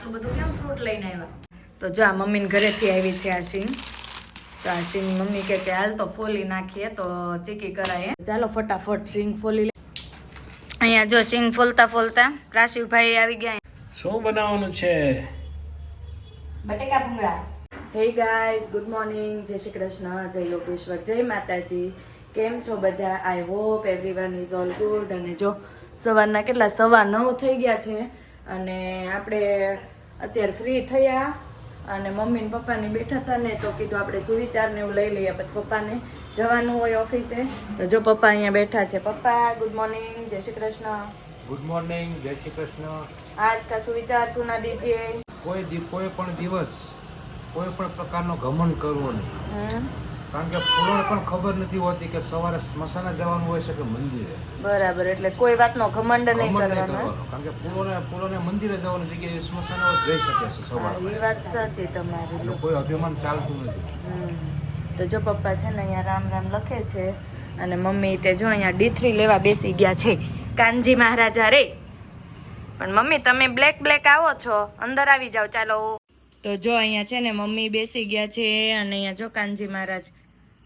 આટલું બધું કેમ ફ્રૂટ લઈને આવ્યા? તો જો આ મમ્મીને ઘરેથી આવી છે આ સિંગ તો આ સિંગ મમ્મી કે હાલ તો ફોલી નાખીએ તો ચીકી કરાય ચાલો ફટાફટ સિંગ ફોલી લે. અહીંયા જો સિંગ ફોલતા ફોલતા રાશિભાઈ આવી ગયા શું બનાવવાનું છે? બટેકા ભૂંગળા. હે ગાઈઝ ગુડ મોર્નિંગ જય શ્રી કૃષ્ણ જય યોગેશ્વર જય માતાજી. કેમ છો બધા? I hope everyone is all good અને જો સવારના કેટલા સવા નવ થઈ ગયા છે. અને આપણે અત્યારે ફ્રી થયા અને મમ્મી ને પપ્પાને બેઠા હતા ને તો કીધું આપણે સુવિચાર ને એવું લઈ લઈએ. પછી પપ્પાને જવાનું હોય ઓફિસે તો જો પપ્પા અહીંયા બેઠા છે. પપ્પા ગુડ મોર્નિંગ જય શ્રી કૃષ્ણ. ગુડ મોર્નિંગ જય શ્રી કૃષ્ણ. આજ કા સુવિચાર સુના દીજીએ કોઈ કોઈ પણ દિવસ કોઈ પણ પ્રકારનો ગમન કરવો નહીં. કારણ કે ફૂલોને પણ ખબર નથી હોતી કે સવારે સ્મશાને જવાનું હોય છે કે મંદિરે. બરાબર એટલે કોઈ વાતનો ઘમંડ નહીં કરવાનો કારણ કે ફૂલોને ફૂલોને મંદિરે જવાની જગ્યાએ સ્મશાને જઈ શકે છે સવારે. એ વાત સાચી તમારી કોઈ અભિમાન ચાલતું નથી. તો જો પપ્પા છે ને અહીંયા રામ રામ લખે છે અને મમ્મી તે જો અહીંયા ડી લેવા બેસી ગયા છે. કાનજી મહારાજા રે. પણ મમ્મી તમે બ્લેક બ્લેક આવો છો. અંદર આવી જાઓ ચાલો. તો જો અહીંયા છે ને મમ્મી બેસી ગયા છે અને અહીંયા જો કાનજી મહારાજ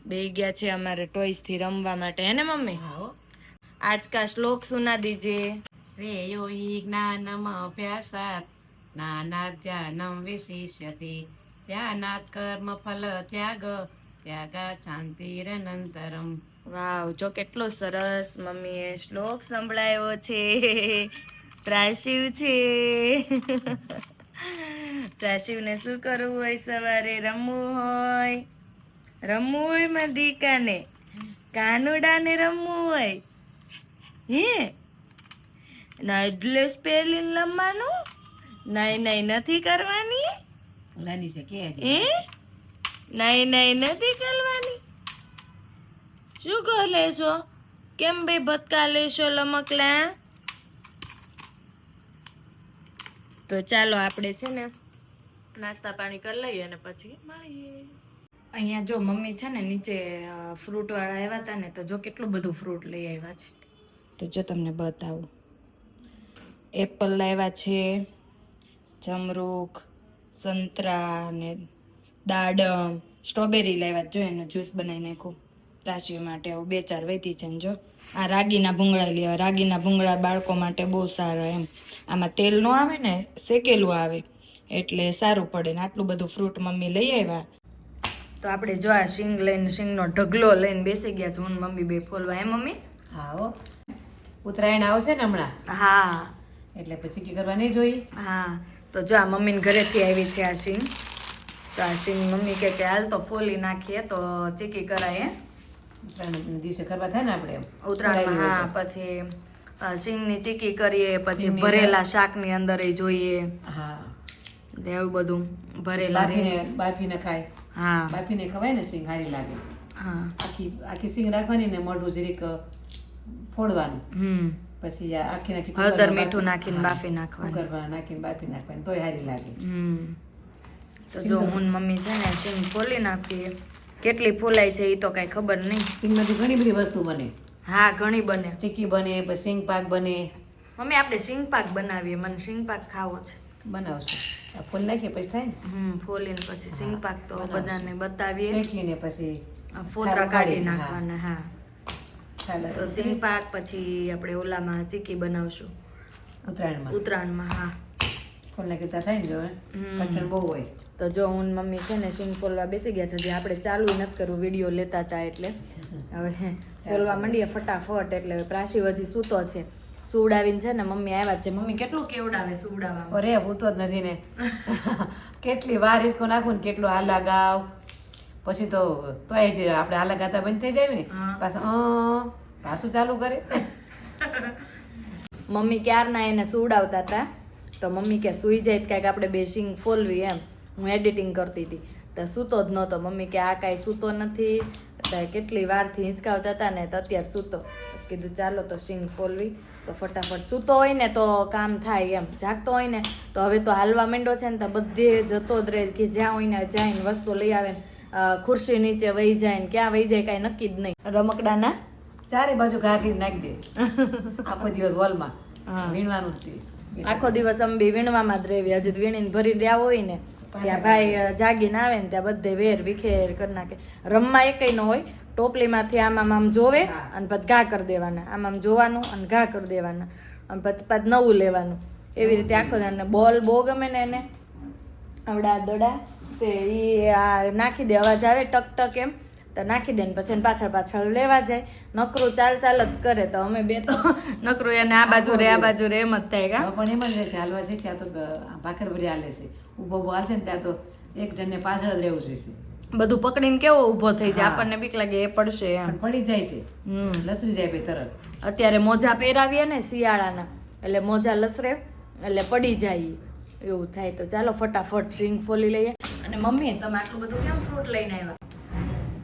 બે ગયા છે અમારે ટોયસથી રમવા માટે હે ને મમ્મી? આજ કા શ્લોક સુના દીજે. શ્રેયો ઈ જ્ઞાનમ અભ્યાસાત નાના ધ્યાનમ વિશિષ્યતિ. ધ્યાનાત કર્મ ફલ ત્યાગ ત્યાગા શાંતિ રનંતરમ વાવ જો કેટલો સરસ મમ્મીએ શ્લોક સંભળાયો છે. પ્રાશિવ છે. પ્રાશિવને શું કરવું હોય? સવારે રમવું હોય. રમવું હોયમાં દીકાને કાનુડાને રમવું હોય. હે? ના ડ્રેસ પહેરીને લમવાનું નાઈ નાઈ નથી કરવાની? લાની છે કે હે? નાઈ નાઈ નથી કરવાની? શું કહો લેશો? કેમ ભાઈ ભટકા લેશો લમકલા? તો ચાલો આપણે છે ને નાસ્તા પાણી કરી લઈએ અને પછી મળીએ. અહીંયા જો મમ્મી છે ને નીચે ફ્રૂટ વાળા આવ્યા હતા ને, તો જો કેટલું બધું ફ્રૂટ લઈ આવ્યા છે. તો જો તમને બતાવું. એપલ લાવ્યા છે, જમરૂખ, સંતરા ને દાડમ સ્ટ્રોબેરી લાવ્યા જો એનો જ્યુસ બનાવી નાખું રાશિઓ માટે આવું બે ચાર વધી છે ને જો. આ રાગીના ભૂંગળા લેવા રાગીના ભૂંગળા બાળકો માટે બહુ સારા એમ. આમાં તેલ ન આવે ને, શેકેલું આવે. એટલે સારું પડે ને આટલું બધું ફ્રૂટ મમ્મી લઈ આવ્યા. તો આપણે જો આ શીંગ લઈને શીંગનો ઢગલો લઈને બેસી ગયા છું હું મમ્મી બે ફોલવા. એમ મમ્મી? હા ઉત્તરાયણ આવશે ને હમણાં? હા. એટલે પછી કી કરવા નહીં જોઈ હા. તો જો આ મમ્મીને ઘરેથી આવી છે આ શીંગ. તો આ શીંગ મમ્મી કે કે હાલ તો ફોલી નાખીએ તો ચીકી કરાય ઉત્તરાયણ દિવસે કરવા થાય ને આપણે ઉત્તરાયણ હા પછી સિંગની શીંગની ચીકી કરીએ પછી ભરેલા શાકની અંદર એ જોઈએ. હા. એવું બધું ભરેલા બાફીને બાફીને ખાય. હા. બાફીને ખવાય ને સિંગ સારી લાગે. હા. આખી આખી સિંગ રાખવાની ને મોઢું જરીક ફોડવાનું. પછી આખી નાખી હળદર મીઠું નાખીને બાફી નાખવાનું. કુકરમાં નાખીને બાફી નાખવાની. તોય સારી લાગે. તો જો હું મમ્મી છે ને સિંગ ફોલી નાખીએ. કેટલી ફોલાય છે એ તો કઈ ખબર નહીં. સિંગમાંથી ઘણી બધી વસ્તુ બને. હા ઘણી બને. ચીકી બને પછી સિંગ પાક બને. મમ્મી આપણે સિંગ પાક બનાવીએ. મને સિંગ પાક ખાવો છે. બનાવશું. ફૂલ નાખીએ પછી થાય ને? હમ ફોલીને પછી સિંગ પાક તો બધાને બતાવીએ. શેકીને પછી ફોતરા કાઢી નાખવાના હા. તો સિંગ પાક પછી આપણે ઓલામાં ચીકી બનાવશું. ઉત્તરાયણમાં. ઉત્તરાયણમાં હા. ફૂલ નાખી ત્યાં થાય ને જો કઠણ બહુ હોય. તો જો હું મમ્મી છે ને સિંગ ફોલવા બેસી ગયા છે જે આપણે ચાલુ નથી કરવું વીડિયો લેતા હતા એટલે. હવે હે, ફોલવા માંડીએ ફટાફટ એટલે પ્રાસી હજી સૂતો છે. સુવડાવીને છે ને મમ્મી આવ્યા છે. મમ્મી કેટલું કેવડાવે સુડાવવા અરે ભૂતો જ નથી ને. કેટલી વાર ઇસકો નાખું ને કેટલું હાલા ગાવ પછી તો તોય જ આપણે હાલા ગાતા બંધ થઈ જાય ને. પાછું પાછું ચાલુ કરે. મમ્મી ક્યારના એને સુવડાવતા હતા તો મમ્મી કે સુઈ જાય કાંઈક આપણે બે સિંગ ફોલવી એમ. હું એડિટિંગ કરતી હતી તો સૂતો જ નહોતો. મમ્મી કે આ કાંઈ સૂતો નથી. કેટલી વારથી હિંચકાવતા હતા ને તો અત્યારે સૂતો. કીધું ચાલો તો સિંગ ફોલવી. તો ફટાફટ સૂતો હોય ને તો કામ થાય એમ. જાગતો હોય ને તો હવે તો હાલવા માંડો છે ને તો બધે જતો જ રહે કે જ્યાં હોય ને જાય ને વસ્તુ લઈ આવે ને ખુરશી નીચે વહી જાય ને ક્યાં વહી જાય કાંઈ નક્કી જ નહીં. રમકડાના? ચારે બાજુ ઘા નાખી દે. આખો દિવસ હોલમાં. વીણવાનું જ. આખો દિવસ અમે વીણવામાં જ રહેવી હજી વીણીને ભરી રહ્યા હોય ને ત્યાં ભાઈ જાગીને આવે ને ત્યાં બધે વેર વિખેર કરી નાખે. રમવા એકય ન હોય ટોપલીમાંથી આમ આમ આમ જોવે અને પછી ઘા કરી દેવાના. આમ આમ જોવાનું અને ઘા કરી દેવાના. અને પછી પછી નવું લેવાનું. એવી રીતે આખો. અને બોલ બહુ ગમે ને એને. આવડા દડા. તે ઈ આ નાખી દે અવાજ આવે ટક ટક એમ. તો નાખી દે ને પછી પાછળ પાછળ લેવા જાય. નકરું ચાલ ચાલ જ કરે. તો અમે બે તો નકરું એને આ બાજુ રે આ બાજુ રે એમ જ થાય પણ એમ જ રહેશે હાલવા છે ત્યાં તો ભાખર ભરી હાલે છે. ઊભો ઊભો હાલશે ને ત્યાં તો એક જણને પાછળ જ રહેવું જોઈશે. બધું પકડીને કેવો ઊભો થઈ જાય? આપણને બીક લાગે એ પડશે એમ. પડી જાય છે. હમ. લસરી જાય તરત. અત્યારે મોજા પહેરાવીએ ને શિયાળાના. એટલે મોજા લસરે એટલે પડી જાય. એવું થાય તો ચાલો ફટાફટ સિંગ ફોલી લઈએ. અને મમ્મી તમે આટલું બધું કેમ ફ્રૂટ લઈને આવ્યા?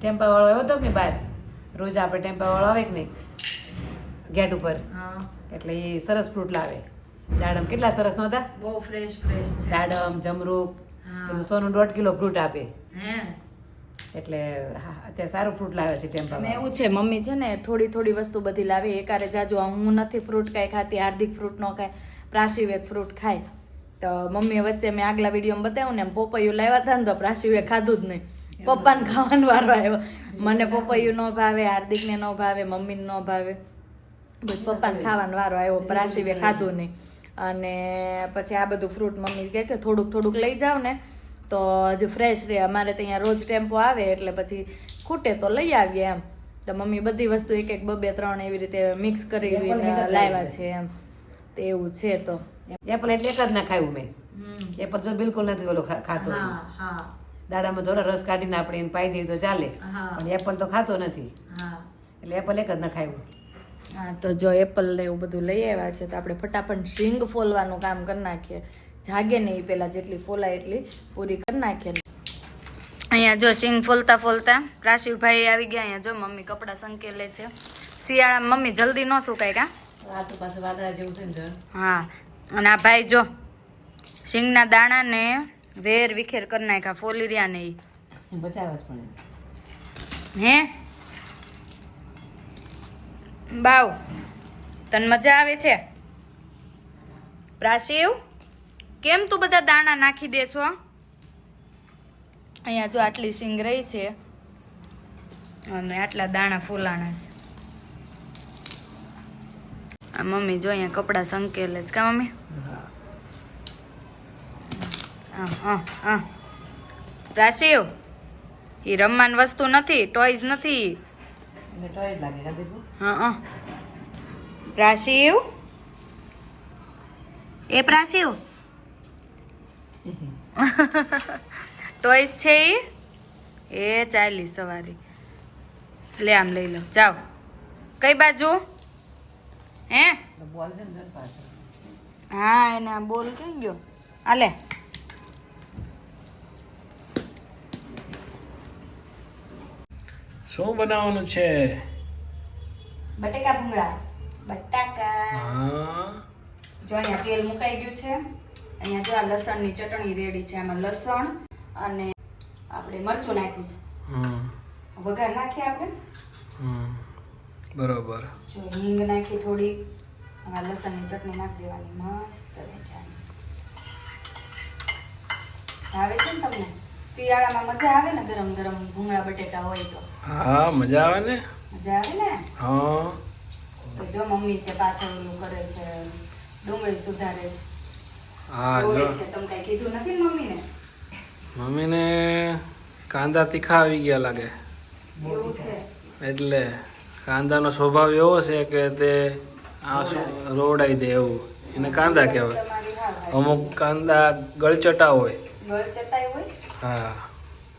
ટેમ્પા વાળો આવ્યો હતો કે બહાર? રોજ આપણે ટેમ્પા વાળો આવે કે નહીં? ગેટ ઉપર. હા. એટલે એ સરસ ફ્રૂટ લાવે. દાડમ કેટલા સરસ નહોતા? બહુ ફ્રેશ ફ્રેશ દાડમ જમરૂક. સોનું દોઢ કિલો ફ્રૂટ આપે. હે? એટલે હા, અત્યારે સારું ફ્રૂટ લાવે છે ટેમ્પા એવું છે મમ્મી છે ને થોડી થોડી વસ્તુ બધી લાવે એકારે જાજુ હું નથી ફ્રૂટ કાંઈ ખાતી હાર્દિક ફ્રૂટ ન ખાય પ્રાશિવેક ફ્રૂટ ખાય. તો મમ્મી વચ્ચે મેં આગલા વિડીયોમાં બતાવ્યું ને એમ પોપૈયું લાવ્યા હતા ને તો પ્રાશિવે ખાધું જ નહીં. પપ્પાને ખાવાનો વારો આવ્યો. મને પોપૈયું ન ભાવે હાર્દિકને ન ભાવે મમ્મીને ન ભાવે. પછી પપ્પાને ખાવાનો વારો આવ્યો પ્રાશિવે ખાધું નહીં. અને પછી આ બધું ફ્રૂટ મમ્મી કહે કે થોડુંક થોડુંક લઈ જાવ ને તો હજુ ફ્રેશ રહે. અમારે ત્યાં રોજ ટેમ્પો આવે એટલે પછી ખૂટે તો લઈ આવીએ એમ. તો મમ્મી બધી વસ્તુ એક એક બે ત્રણ એવી રીતે મિક્સ કરી લાવ્યા છે. એમ. તો એવું છે તો. એપલ એટલે એક જ ના ખાયું મેં. એપલ જો બિલકુલ નથી ઓલો ખાતો. દાડામાં થોડો રસ કાઢીને આપણે એને પાઈ દઈએ તો ચાલે. પણ એપલ તો ખાતો નથી. હા. એટલે એપલ એક જ ના ખાયું. હા તો જો એપલ ને એવું બધું લઈ આવ્યા છે તો આપણે ફટાફટ શીંગ ફોલવાનું કામ કરી નાખીએ. જાગે ને એ પેલા જેટલી ફોલાય એટલી પૂરી કરી નાખીએ અહીંયા જો સિંગ ફોલતા ફોલતા રાશિભાઈ આવી ગયા અહીંયા જો મમ્મી કપડાં સંકેલે છે. શિયાળા મમ્મી જલ્દી ન સુકાય કા? હા અને આ ભાઈ જો સિંગના દાણાને વેર વિખેર કરી નાખ્યા ફોલી રહ્યા ને એ બચાવવા હે? બાવ તને મજા આવે છે? પ્રાશિવ કેમ તું બધા દાણા નાખી દે છો? અહીંયા જો આટલી સિંગ રહી છે. અને આટલા દાણા ફૂલાણા છે. આ મમ્મી જો અહીંયા કપડાં સંકેલે છે. કા મમ્મી? રાશિવ એ રમવાની વસ્તુ નથી ટોયઝ નથી. પ્રાશિવ એ પ્રાશિવ ટોયસ છે એ એ ચાલી સવારી. લે આમ લઈ લો. જાઓ. કઈ બાજુ? હે? હા એને બોલ કઈ ગયો? આલે શું બનાવવાનું છે? બટેકા ભૂંગળા. બટાકા. હા. જો અહીંયા તેલ મુકાઈ ગયું છે. અહીંયા જો આ લસણની ચટણી રેડી છે આમાં લસણ અને આપણે મરચું નાખ્યું છે. વઘાર નાખીએ આપણે? બરોબર. જો હિંગ નાખી થોડી આ લસણની ચટણી નાખી દેવાની. મસ્ત વેચાણી આવે છે ને તમને? શિયાળામાં મજા આવે ને ગરમ ગરમ ભૂંગળા બટેટા હોય તો? હા મજા આવે ને? મજા આવે ને? હા. તો જો મમ્મી તે પાછળ ઓલું કરે છે ડુંગળી સુધારે છે. હા જો. તમે કઈ કીધું નથી ને મમ્મીને? મમ્મીને કાંદા તીખા આવી ગયા લાગે. એટલે કાંદાનો સ્વભાવ એવો છે કે તે આ શું રોવડાઈ દે એવું. એને કાંદા કહેવાય. અમુક કાંદા ગળચટા હોય. હા.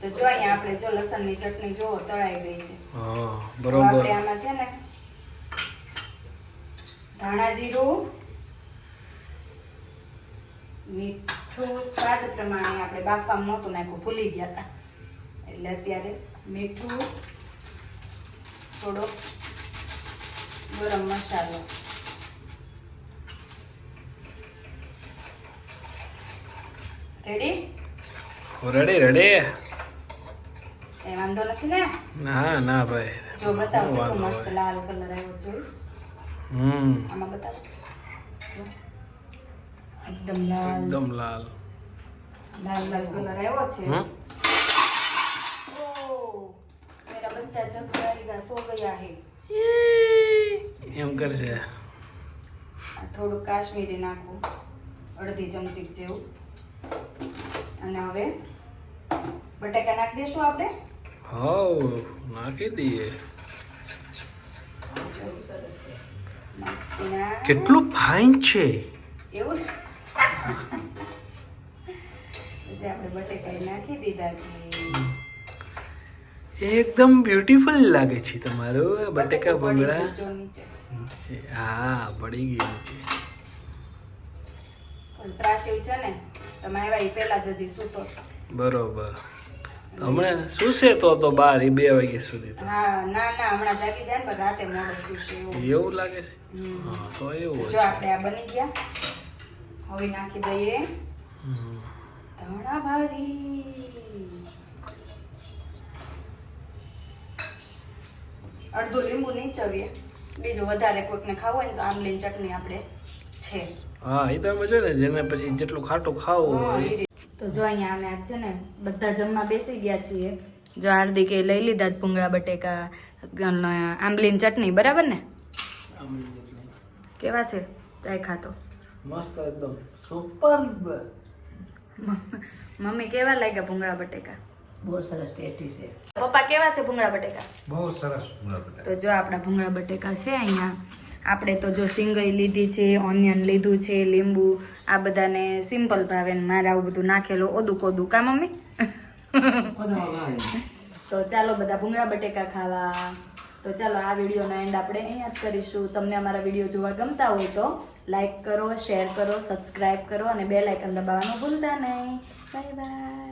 તો જો અહીંયા આપણે જો લસણની ચટણી જો તળાઈ ગઈ છે. હા બરોબર આપણે આમાં છે ને ધાણા જીરું મીઠું સ્વાદ પ્રમાણે આપણે બાફવામાં નહોતું નાખ્યું ભૂલી ગયા હતા. એટલે અત્યારે મીઠું થોડો ગરમ મસાલો. રેડી રેડી રેડી એ વાંધો નથી ને? ના ના ભાઈ. જો બતાવો મસ્ત લાલ કલર આવ્યો છે. હમ. આમાં બતાવો. એકદમ લાલ. એકદમ લાલ. લાલ લાલ કલર આવ્યો છે. ઓહ, મેરા બચ્ચા જગ જાયેગા સો ગયા હે. એમ કરશે. થોડું કાશ્મીરી નાખું અડધી ચમચી જેવું. અને હવે બટાકા નાખી દઈશું આપણે? હોવ નાખી દઈએ. એવું સરસ મસ્તીના કેટલું ફાઇન છે. એવું આપણે બટેકા નાખી દીધા છે. એકદમ બ્યુટીફુલ લાગે છે તમારું બટેકા નીચે. હા પડી ગયું છે. ઓલું છે ને તમે આવ્યા પહેલા જ હજી સૂતો બરોબર. હમણાં શું છે તો તો બાર એ બે વાગ્યા સુધી હા ના ના હમણાં જાગી જાય ને પણ રાતે મોડું સુશે એવું. એવું લાગે છે? હા તો એવું જો આપણે આ બની ગયા. હવે નાખી દઈએ. ધાણા ભાજી. અડધું લીંબુ નીચવીએ. બીજું વધારે કોઈકને ખાવું હોય ને તો આમલીની ચટણી આપણે છે. હા એ તો એમ છે ને જેને પછી જેટલું ખાટું ખાવું હોય. તો જો અહીંયા અમે આજ છે ને બધા જમવા બેસી ગયા છીએ. જો હાર્દિકે લઈ લીધા જ ભૂંગળા બટેકા આંબલીની ચટણી બરાબર ને? કેવા છે? ચાય ખાતો મસ્ત એકદમ સુપર મમ્મી કેવા લાગ્યા ભૂંગળા બટેકા? બહુ સરસ ટેસ્ટી છે. પપ્પા કેવા છે ભૂંગળા બટેકા? બહુ સરસ તો જો આપણા ભૂંગળા બટેકા છે અહીંયા. આપણે તો જો સિંગઈ લીધી છે ઓનિયન લીધું છે લીંબુ આ બધાને સિમ્પલ ભાવે ને મારે આવું બધું નાખેલું ઓદું કોદું. કા મમ્મી? તો ચાલો બધા ભૂંગળા બટેકા ખાવા. તો ચાલો આ વિડીયોનો એન્ડ આપણે અહીંયા જ કરીશું. તમને અમારા વીડિયો જોવા ગમતા હોય તો લાઈક કરો શેર કરો સબસ્ક્રાઈબ કરો અને બે લાઇકન દબાવવાનું ભૂલતા નહીં. Bye bye